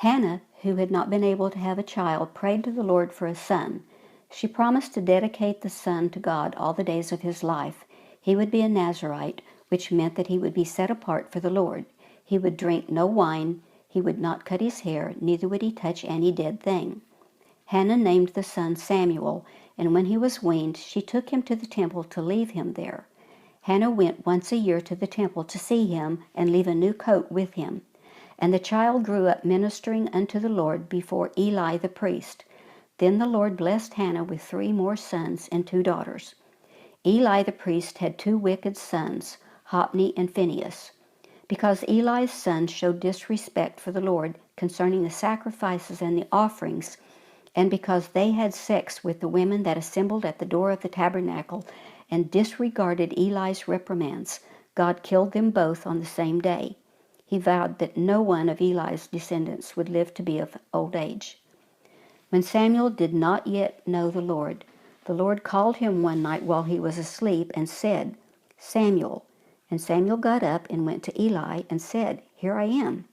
Hannah, who had not been able to have a child, prayed to the Lord for a son. She promised to dedicate the son to God all the days of his life. He would be a Nazarite, which meant that he would be set apart for the Lord. He would drink no wine, he would not cut his hair, neither would he touch any dead thing. Hannah named the son Samuel, and when he was weaned, she took him to the temple to leave him there. Hannah went once a year to the temple to see him and leave a new coat with him. And the child grew up ministering unto the Lord before Eli the priest. Then the Lord blessed Hannah with three more sons and two daughters. Eli the priest had two wicked sons, Hophni and Phinehas. Because Eli's sons showed disrespect for the Lord concerning the sacrifices and the offerings, and because they had sex with the women that assembled at the door of the tabernacle and disregarded Eli's reprimands, God killed them both on the same day. He vowed that no one of Eli's descendants would live to be of old age. When Samuel did not yet know the Lord, the Lord called him one night while he was asleep and said, Samuel. And Samuel got up and went to Eli and said, Here I am.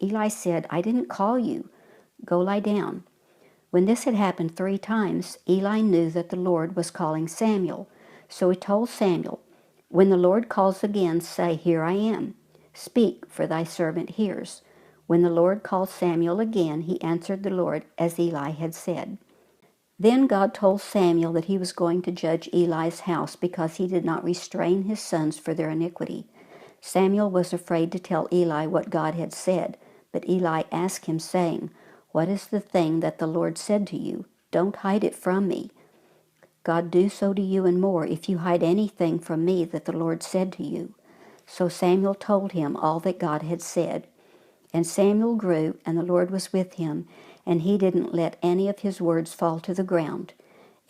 Eli said, I didn't call you. Go lie down. When this had happened three times, Eli knew that the Lord was calling Samuel. So he told Samuel, When the Lord calls again, say, Here I am. Speak, for thy servant hears. When the Lord called Samuel again, he answered the Lord as Eli had said. Then God told Samuel that he was going to judge Eli's house because he did not restrain his sons for their iniquity. Samuel was afraid to tell Eli what God had said, but Eli asked him, saying, What is the thing that the Lord said to you? Don't hide it from me. God do so to you and more if you hide anything from me that the Lord said to you. So Samuel told him all that God had said. And Samuel grew, and the Lord was with him, and he didn't let any of his words fall to the ground.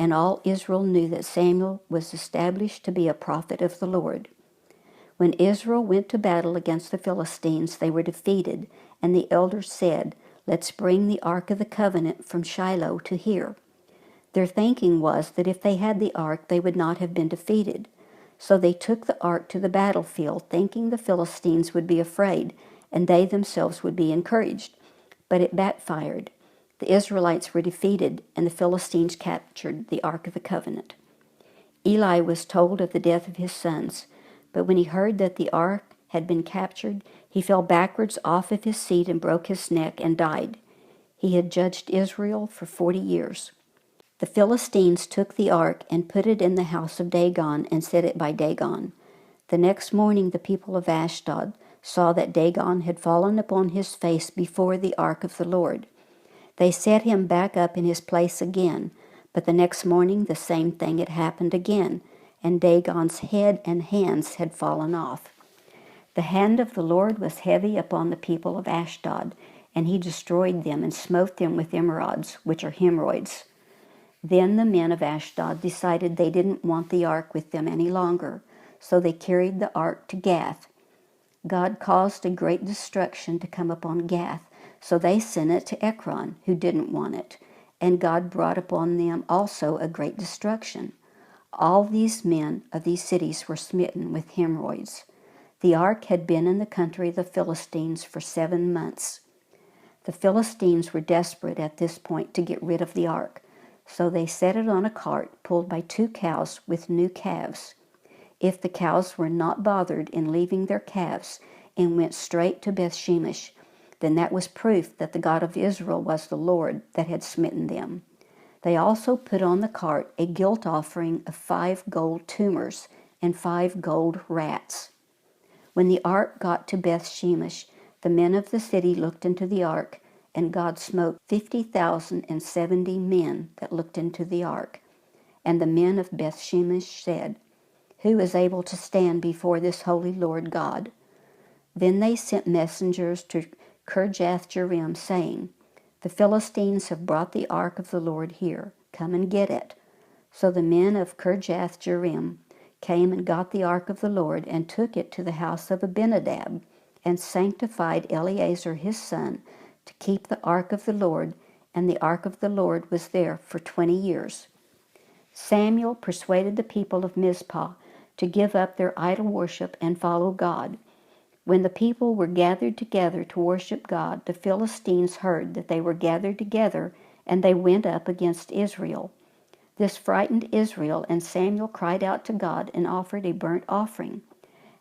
And all Israel knew that Samuel was established to be a prophet of the Lord. When Israel went to battle against the Philistines, they were defeated, and the elders said, Let's bring the Ark of the Covenant from Shiloh to here. Their thinking was that if they had the ark, they would not have been defeated. So they took the ark to the battlefield, thinking the Philistines would be afraid and they themselves would be encouraged. But it backfired. The Israelites were defeated, and the Philistines captured the Ark of the Covenant. Eli was told of the death of his sons, but when he heard that the ark had been captured, he fell backwards off of his seat and broke his neck and died. He had judged Israel for forty years. The Philistines took the ark and put it in the house of Dagon and set it by Dagon. The next morning the people of Ashdod saw that Dagon had fallen upon his face before the ark of the Lord. They set him back up in his place again, but the next morning the same thing had happened again, and Dagon's head and hands had fallen off. The hand of the Lord was heavy upon the people of Ashdod, and he destroyed them and smote them with emerods, which are hemorrhoids. Then the men of Ashdod decided they didn't want the ark with them any longer, so they carried the ark to Gath God caused a great destruction to come upon Gath, so they sent it to Ekron, who didn't want it. And God brought upon them also a great destruction. All these men of these cities were smitten with hemorrhoids. The ark had been in the country of the Philistines for seven months. The Philistines were desperate at this point to get rid of the ark, so they set it on a cart pulled by two cows with new calves. If the cows were not bothered in leaving their calves and went straight to Bethshemesh, then that was proof that the God of Israel was the Lord that had smitten them. They also put on the cart a guilt offering of five gold tumors and five gold rats. When the ark got to Bethshemesh, the men of the city looked into the ark, and God smote fifty thousand and seventy men that looked into the ark. And the men of Bethshemesh said, who is able to stand before this holy Lord God? Then they sent messengers to Kirjath Jearim, saying, The Philistines have brought the ark of the Lord here. Come and get it. So the men of Kirjath Jearim came and got the ark of the Lord and took it to the house of Abinadab and sanctified Eleazar his son to keep the ark of the Lord, and the ark of the Lord was there for twenty years. Samuel persuaded the people of Mizpah to give up their idol worship and follow God. When the people were gathered together to worship God, the Philistines heard that they were gathered together, and they went up against Israel. This frightened Israel, and Samuel cried out to God and offered a burnt offering.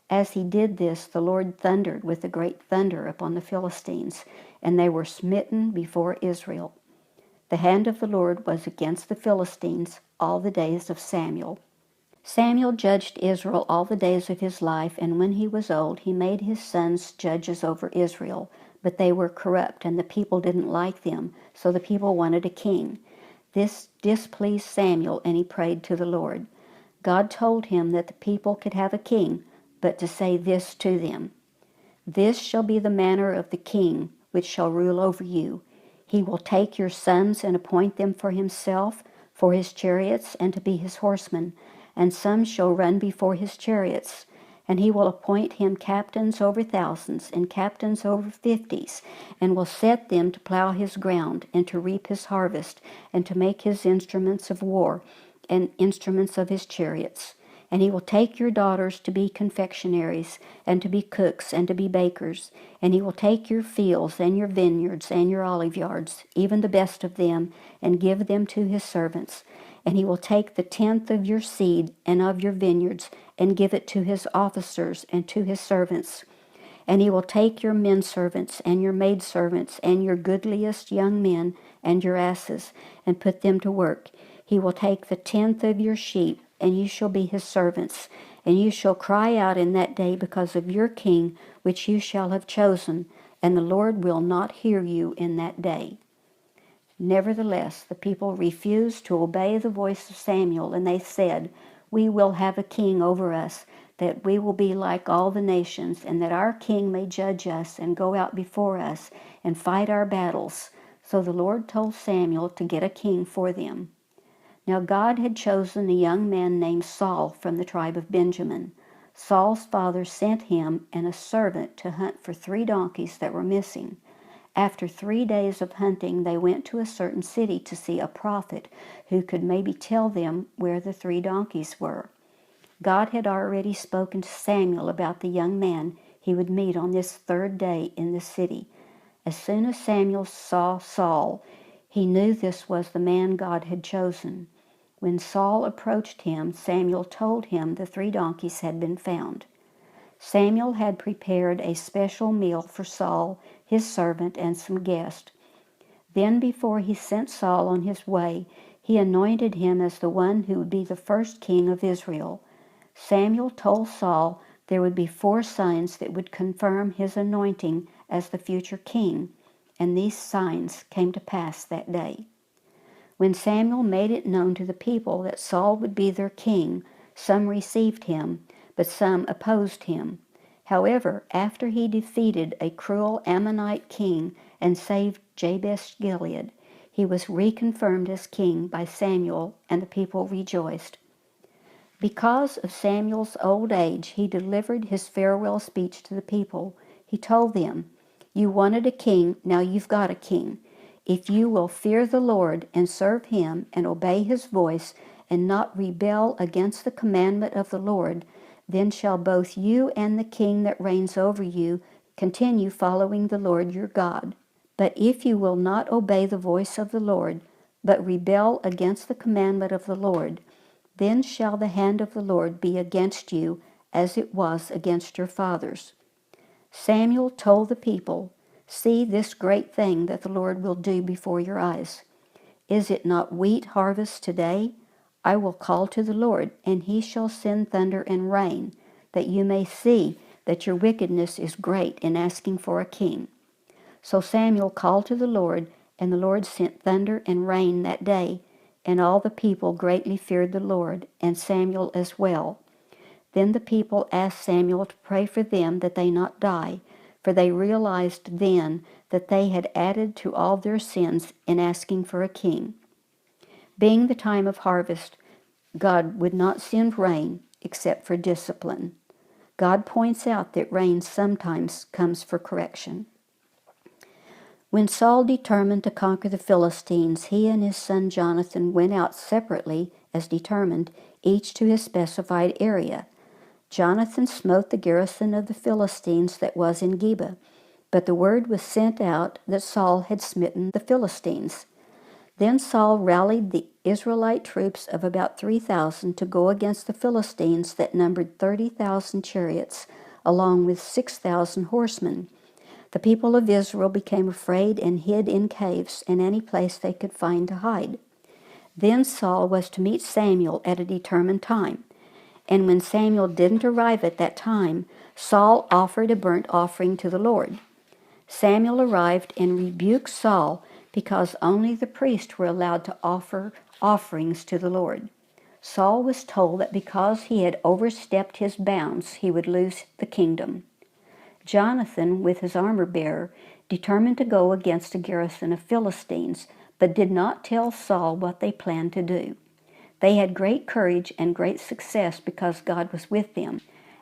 As he did this, the Lord thundered with a great thunder upon the Philistines, and they were smitten before Israel. The hand of the Lord was against the Philistines all the days of Samuel. Samuel judged Israel all the days of his life, and when he was old, he made his sons judges over Israel. But they were corrupt, and the people didn't like them, so the people wanted a king. This displeased Samuel, and he prayed to the Lord. God told him that the people could have a king, but to say this to them This shall be the manner of the king which shall rule over you. He will take your sons and appoint them for himself, for his chariots, and to be his horsemen and some shall run before his chariots. And he will appoint him captains over thousands, and captains over fifties, and will set them to plow his ground, and to reap his harvest, and to make his instruments of war, and instruments of his chariots. And he will take your daughters to be confectionaries, and to be cooks, and to be bakers. And he will take your fields, and your vineyards, and your olive yards, even the best of them, and give them to his servants and he will take the tenth of your seed and of your vineyards and give it to his officers and to his servants. And he will take your men servants and your maid servants and your goodliest young men and your asses and put them to work. He will take the tenth of your sheep, and you shall be his servants. And you shall cry out in that day because of your king, which you shall have chosen, and the Lord will not hear you in that day. Nevertheless, the people refused to obey the voice of Samuel, and they said, We will have a king over us, that we will be like all the nations, and that our king may judge us and go out before us and fight our battles. So the Lord told Samuel to get a king for them. Now God had chosen a young man named Saul from the tribe of Benjamin. Saul's father sent him and a servant to hunt for three donkeys that were missing. After three days of hunting, they went to a certain city to see a prophet who could maybe tell them where the three donkeys were. God had already spoken to Samuel about the young man he would meet on this third day in the city. As soon as Samuel saw Saul, he knew this was the man God had chosen. When Saul approached him, Samuel told him the three donkeys had been found. Samuel had prepared a special meal for Saul, his servant, and some guests. Then, before he sent Saul on his way, he anointed him as the one who would be the first king of Israel. Samuel told Saul there would be four signs that would confirm his anointing as the future king, and these signs came to pass that day. When Samuel made it known to the people that Saul would be their king, some received him, but some opposed him. However, after he defeated a cruel Ammonite king and saved Jabesh Gilead, he was reconfirmed as king by Samuel, and the people rejoiced. Because of Samuel's old age, he delivered his farewell speech to the people. He told them, You wanted a king, now you've got a king. If you will fear the Lord and serve him and obey his voice and not rebel against the commandment of the Lord, then shall both you and the king that reigns over you continue following the Lord your God. But if you will not obey the voice of the Lord, but rebel against the commandment of the Lord, then shall the hand of the Lord be against you as it was against your fathers. Samuel told the people, See this great thing that the Lord will do before your eyes. Is it not wheat harvest today? I will call to the Lord, and he shall send thunder and rain, that you may see that your wickedness is great in asking for a king. So Samuel called to the Lord, and the Lord sent thunder and rain that day, and all the people greatly feared the Lord, and Samuel as well. Then the people asked Samuel to pray for them that they not die, for they realized then that they had added to all their sins in asking for a king. Being the time of harvest, God would not send rain except for discipline. God points out that rain sometimes comes for correction. When Saul determined to conquer the Philistines, he and his son Jonathan went out separately, as determined, each to his specified area. Jonathan smote the garrison of the Philistines that was in Geba. But the word was sent out that Saul had smitten the Philistines. Then Saul rallied the Israelite troops of about 3,000 to go against the Philistines that numbered 30,000 chariots, along with 6,000 horsemen. The people of Israel became afraid and hid in caves and any place they could find to hide. Then Saul was to meet Samuel at a determined time. And when Samuel didn't arrive at that time, Saul offered a burnt offering to the Lord. Samuel arrived and rebuked Saul because only the priests were allowed to offer offerings to the Lord. Saul was told that because he had overstepped his bounds, he would lose the kingdom. Jonathan, with his armor bearer, determined to go against a garrison of Philistines, but did not tell Saul what they planned to do. They had great courage and great success because God was with them.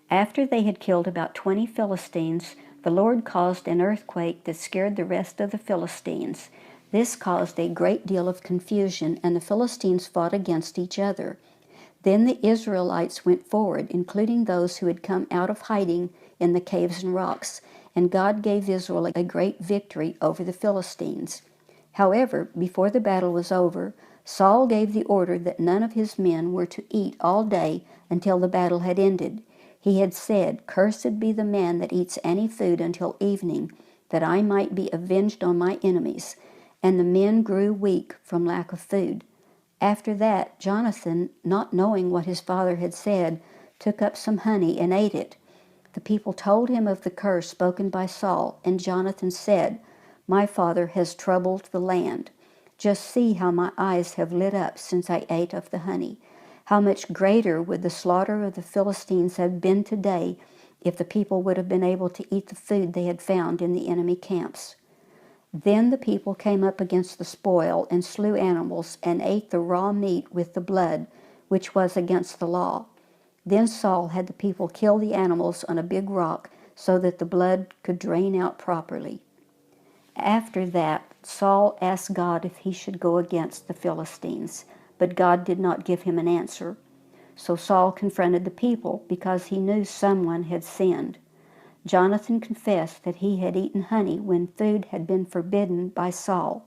After they had killed about twenty Philistines, the Lord caused an earthquake that scared the rest of the Philistines. This caused a great deal of confusion, and the Philistines fought against each other. Then the Israelites went forward, including those who had come out of hiding in the caves and rocks, and God gave Israel a great victory over the Philistines. However, before the battle was over, Saul gave the order that none of his men were to eat all day until the battle had ended. He had said, Cursed be the man that eats any food until evening, that I might be avenged on my enemies. And the men grew weak from lack of food. After that, Jonathan, not knowing what his father had said, took up some honey and ate it. The people told him of the curse spoken by Saul, and Jonathan said, My father has troubled the land. Just see how my eyes have lit up since I ate of the honey. How much greater would the slaughter of the Philistines have been today if the people would have been able to eat the food they had found in the enemy camps. Then the people came up against the spoil and slew animals and ate the raw meat with the blood, which was against the law. Then Saul had the people kill the animals on a big rock so that the blood could drain out properly. After that, Saul asked God if he should go against the Philistines but God did not give him an answer. So Saul confronted the people because he knew someone had sinned. Jonathan confessed that he had eaten honey when food had been forbidden by Saul.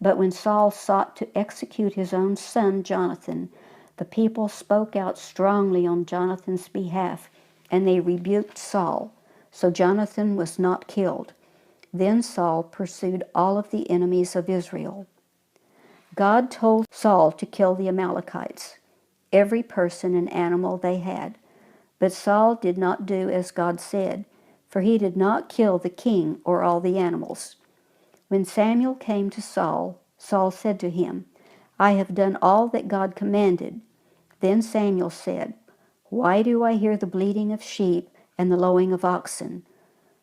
But when Saul sought to execute his own son Jonathan, the people spoke out strongly on Jonathan's behalf, and they rebuked Saul. So Jonathan was not killed. Then Saul pursued all of the enemies of Israel. God told Saul to kill the Amalekites, every person and animal they had. But Saul did not do as God said, for he did not kill the king or all the animals. When Samuel came to Saul, Saul said to him, I have done all that God commanded. Then Samuel said, Why do I hear the bleating of sheep and the lowing of oxen?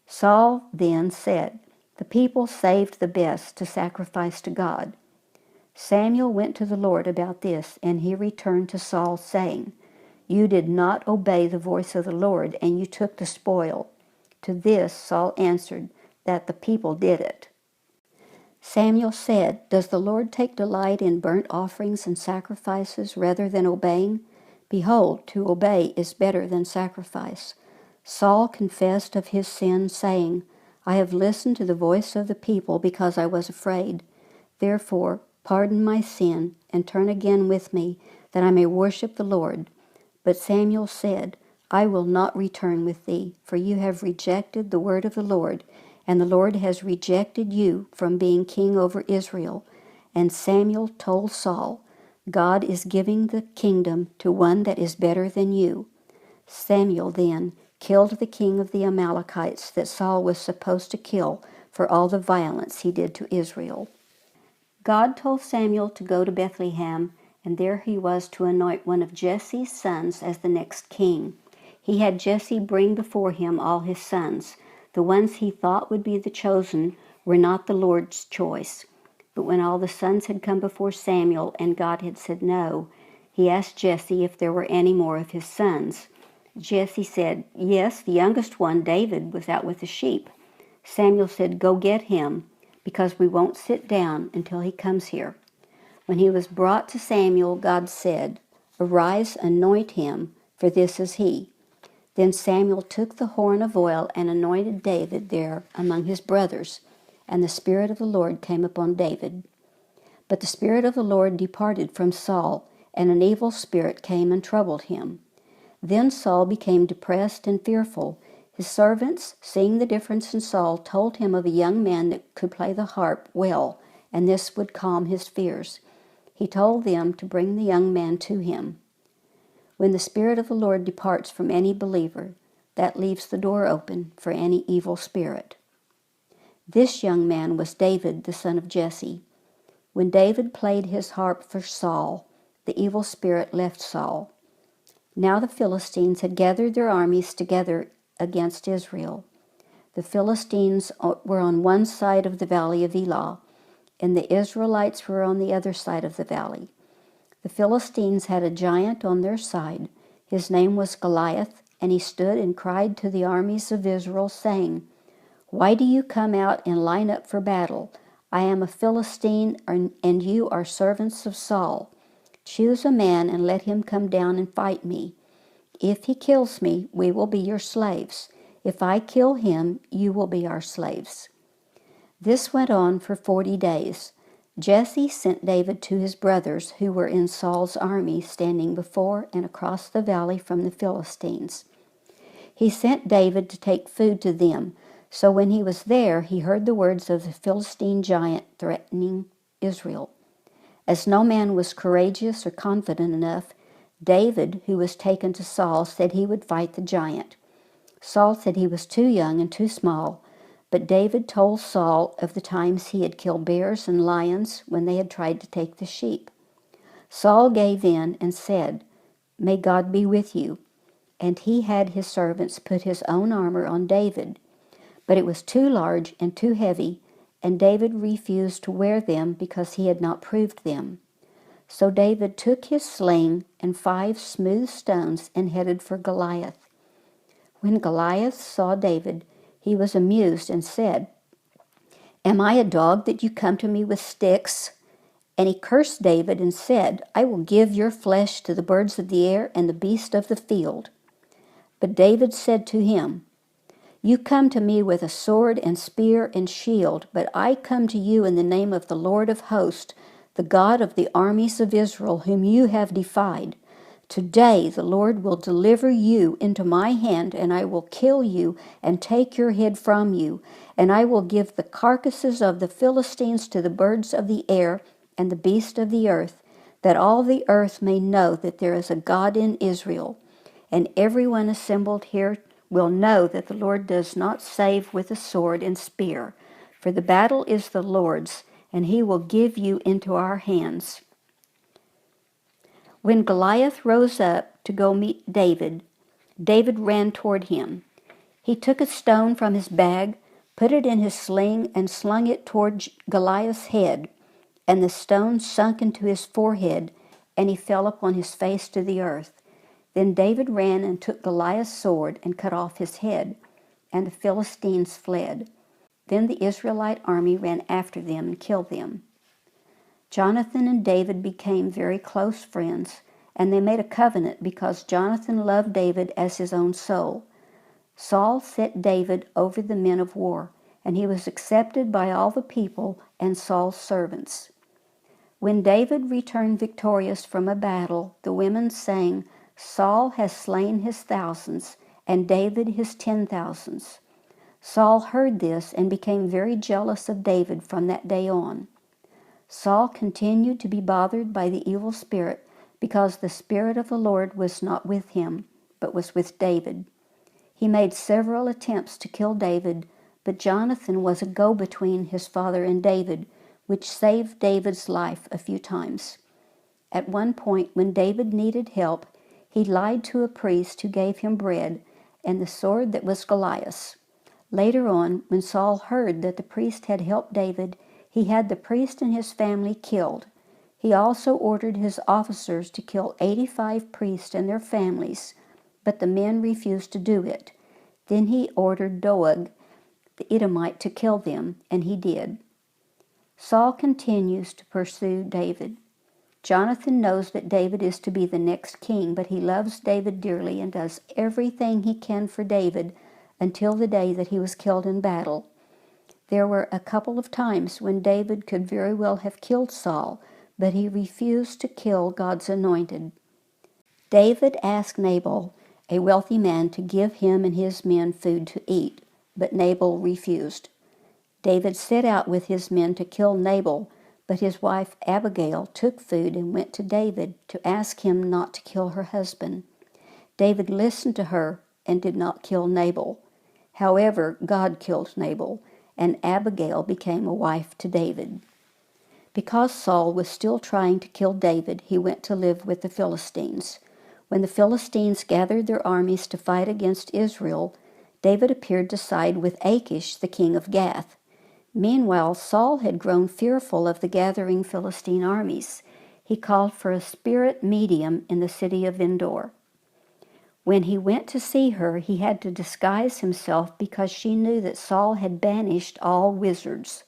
Saul then said, The people saved the best to sacrifice to God. Samuel went to the Lord about this, and he returned to Saul, saying, You did not obey the voice of the Lord, and you took the spoil. To this Saul answered, That the people did it. Samuel said, Does the Lord take delight in burnt offerings and sacrifices rather than obeying? Behold, to obey is better than sacrifice. Saul confessed of his sin, saying, I have listened to the voice of the people because I was afraid. Therefore, Pardon my sin, and turn again with me, that I may worship the Lord. But Samuel said, I will not return with thee, for you have rejected the word of the Lord, and the Lord has rejected you from being king over Israel. And Samuel told Saul, God is giving the kingdom to one that is better than you. Samuel then killed the king of the Amalekites that Saul was supposed to kill for all the violence he did to Israel. God told Samuel to go to Bethlehem, and there he was to anoint one of Jesse's sons as the next king. He had Jesse bring before him all his sons. The ones he thought would be the chosen were not the Lord's choice. But when all the sons had come before Samuel and God had said no, he asked Jesse if there were any more of his sons. Jesse said, Yes, the youngest one, David, was out with the sheep. Samuel said, Go get him because we won't sit down until he comes here. When he was brought to Samuel, God said, Arise, anoint him, for this is he. Then Samuel took the horn of oil and anointed David there among his brothers, and the Spirit of the Lord came upon David. But the Spirit of the Lord departed from Saul, and an evil spirit came and troubled him. Then Saul became depressed and fearful. His servants, seeing the difference in Saul, told him of a young man that could play the harp well, and this would calm his fears. He told them to bring the young man to him. When the Spirit of the Lord departs from any believer, that leaves the door open for any evil spirit. This young man was David, the son of Jesse. When David played his harp for Saul, the evil spirit left Saul. Now the Philistines had gathered their armies together against Israel. The Philistines uh, were on one side of the valley of Elah, and the Israelites were on the other side of the valley. The Philistines had a giant on their side. His name was Goliath, and he stood and cried to the armies of Israel, saying, Why do you come out and line up for battle? I am a Philistine, and you are servants of Saul. Choose a man and let him come down and fight me. If he kills me, we will be your slaves. If I kill him, you will be our slaves. This went on for forty days. Jesse sent David to his brothers who were in Saul's army standing before and across the valley from the Philistines. He sent David to take food to them, so when he was there, he heard the words of the Philistine giant threatening Israel. As no man was courageous or confident enough, David, who was taken to Saul, said he would fight the giant. Saul said he was too young and too small, but David told Saul of the times he had killed bears and lions when they had tried to take the sheep. Saul gave in and said, May God be with you. And he had his servants put his own armor on David. But it was too large and too heavy, and David refused to wear them because he had not proved them. So David took his sling and five smooth stones and headed for Goliath. When Goliath saw David, he was amused and said, Am I a dog that you come to me with sticks? And he cursed David and said, I will give your flesh to the birds of the air and the beasts of the field. But David said to him, You come to me with a sword and spear and shield, but I come to you in the name of the Lord of hosts, the God of the armies of Israel, whom you have defied. Today the Lord will deliver you into my hand, and I will kill you and take your head from you. And I will give the carcasses of the Philistines to the birds of the air and the beasts of the earth, that all the earth may know that there is a God in Israel. And everyone assembled here will know that the Lord does not save with a sword and spear, for the battle is the Lord's, and he will give you into our hands. When Goliath rose up to go meet David, David ran toward him. He took a stone from his bag, put it in his sling, and slung it toward Goliath's head. And the stone sunk into his forehead, and he fell upon his face to the earth. Then David ran and took Goliath's sword and cut off his head, and the Philistines fled. Then the Israelite army ran after them and killed them. Jonathan and David became very close friends, and they made a covenant because Jonathan loved David as his own soul. Saul set David over the men of war, and he was accepted by all the people and Saul's servants. When David returned victorious from a battle, the women sang, Saul has slain his thousands, and David his ten thousands. Saul heard this and became very jealous of David from that day on. Saul continued to be bothered by the evil spirit because the Spirit of the Lord was not with him, but was with David. He made several attempts to kill David, but Jonathan was a go between his father and David, which saved David's life a few times. At one point, when David needed help, he lied to a priest who gave him bread and the sword that was Goliath's. Later on, when Saul heard that the priest had helped David, he had the priest and his family killed. He also ordered his officers to kill 85 priests and their families, but the men refused to do it. Then he ordered Doeg, the Edomite, to kill them, and he did. Saul continues to pursue David. Jonathan knows that David is to be the next king, but he loves David dearly and does everything he can for David until the day that he was killed in battle. There were a couple of times when David could very well have killed Saul, but he refused to kill God's anointed. David asked Nabal, a wealthy man, to give him and his men food to eat, but Nabal refused. David set out with his men to kill Nabal, but his wife Abigail took food and went to David to ask him not to kill her husband. David listened to her and did not kill Nabal. However, God killed Nabal, and Abigail became a wife to David. Because Saul was still trying to kill David, he went to live with the Philistines. When the Philistines gathered their armies to fight against Israel, David appeared to side with Achish, the king of Gath. Meanwhile, Saul had grown fearful of the gathering Philistine armies. He called for a spirit medium in the city of Endor. When he went to see her, he had to disguise himself because she knew that Saul had banished all wizards.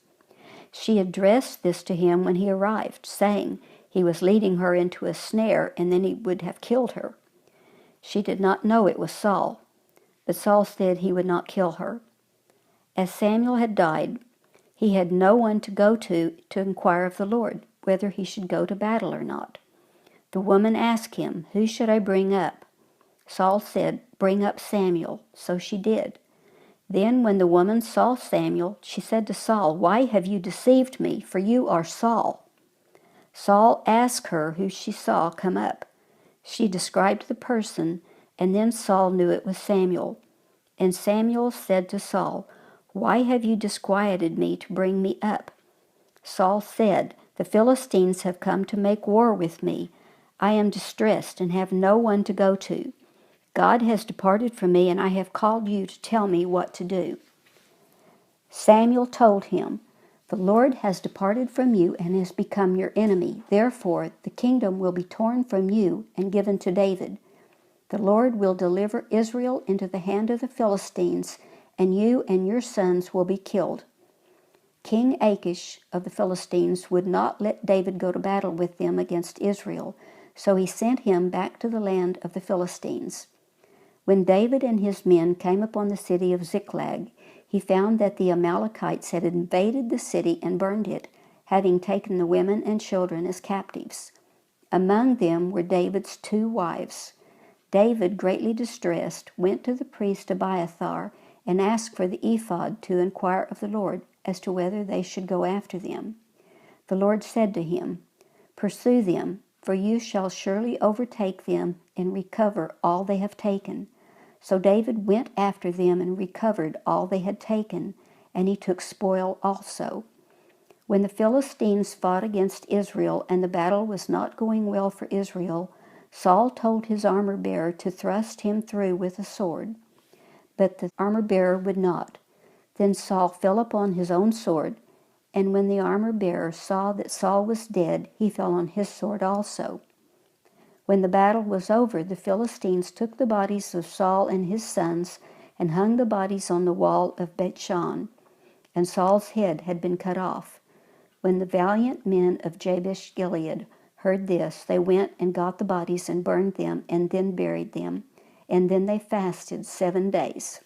She addressed this to him when he arrived, saying he was leading her into a snare and then he would have killed her. She did not know it was Saul, but Saul said he would not kill her. As Samuel had died, he had no one to go to to inquire of the Lord whether he should go to battle or not. The woman asked him, Who should I bring up? Saul said, Bring up Samuel. So she did. Then, when the woman saw Samuel, she said to Saul, Why have you deceived me? For you are Saul. Saul asked her who she saw come up. She described the person, and then Saul knew it was Samuel. And Samuel said to Saul, why have you disquieted me to bring me up? Saul said, The Philistines have come to make war with me. I am distressed and have no one to go to. God has departed from me, and I have called you to tell me what to do. Samuel told him, The Lord has departed from you and has become your enemy. Therefore, the kingdom will be torn from you and given to David. The Lord will deliver Israel into the hand of the Philistines and you and your sons will be killed. King Achish of the Philistines would not let David go to battle with them against Israel, so he sent him back to the land of the Philistines. When David and his men came upon the city of Ziklag, he found that the Amalekites had invaded the city and burned it, having taken the women and children as captives. Among them were David's two wives. David, greatly distressed, went to the priest Abiathar and asked for the ephod to inquire of the Lord as to whether they should go after them. The Lord said to him, Pursue them, for you shall surely overtake them and recover all they have taken. So David went after them and recovered all they had taken, and he took spoil also. When the Philistines fought against Israel and the battle was not going well for Israel, Saul told his armor bearer to thrust him through with a sword but the armor bearer would not. Then Saul fell upon his own sword, and when the armor bearer saw that Saul was dead, he fell on his sword also. When the battle was over, the Philistines took the bodies of Saul and his sons and hung the bodies on the wall of Bethshan, and Saul's head had been cut off. When the valiant men of Jabesh Gilead heard this, they went and got the bodies and burned them and then buried them and then they fasted seven days.